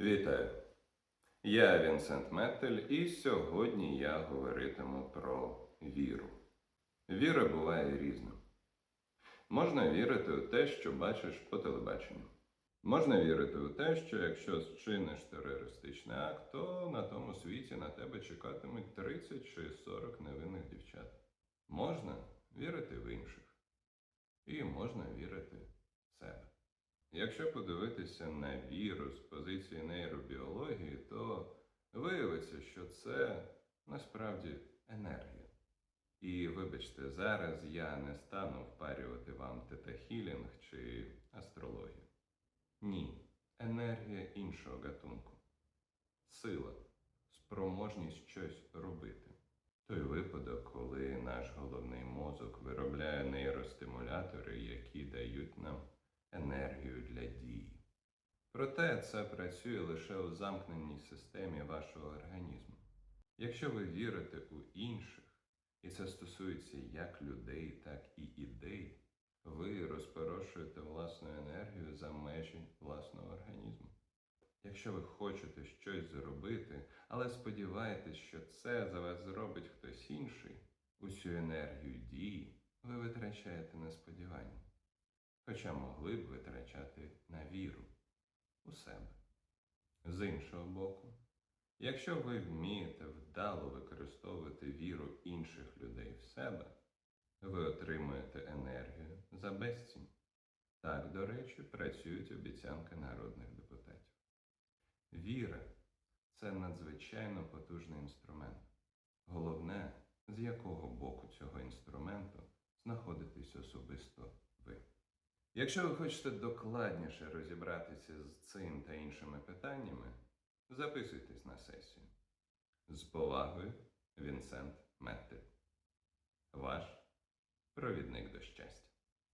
Вітаю! Я Вінсент Меттель, і сьогодні я говоритиму про віру. Віра буває різна. Можна вірити у те, що бачиш по телебаченню. Можна вірити у те, що якщо зчиниш терористичний акт, то на тому світі на тебе чекатимуть 30 чи 40 невинних дівчат. Можна вірити в інших. І можна вірити в себе. Якщо подивитися на віру з позиції нейробіології, то виявиться, що це насправді енергія. І вибачте, зараз я не стану впарювати вам тетахілінг чи астрологію. Ні, енергія іншого гатунку. Сила, спроможність щось робити. Той випадок, коли наш головний мозок виробляє нейростимулятори, які дають нам енергію. Проте це працює лише у замкненій системі вашого організму. Якщо ви вірите у інших, і це стосується як людей, так і ідей, ви розпорошуєте власну енергію за межі власного організму. Якщо ви хочете щось зробити, але сподіваєтесь, що це за вас зробить хтось інший, усю енергію дії ви витрачаєте на сподівання хоча могли б витрачати на віру у себе. З іншого боку, якщо ви вмієте вдало використовувати віру інших людей в себе, ви отримуєте енергію за безцінь. Так, до речі, працюють обіцянки народних депутатів. Віра це надзвичайно потужний інструмент. Головне, з якого боку цього інструменту знаходитесь особисто ви. Якщо ви хочете докладніше розібратися з цим та іншими питаннями, записуйтесь на сесію. З повагою, Вінсент Метти. Ваш провідник до щастя.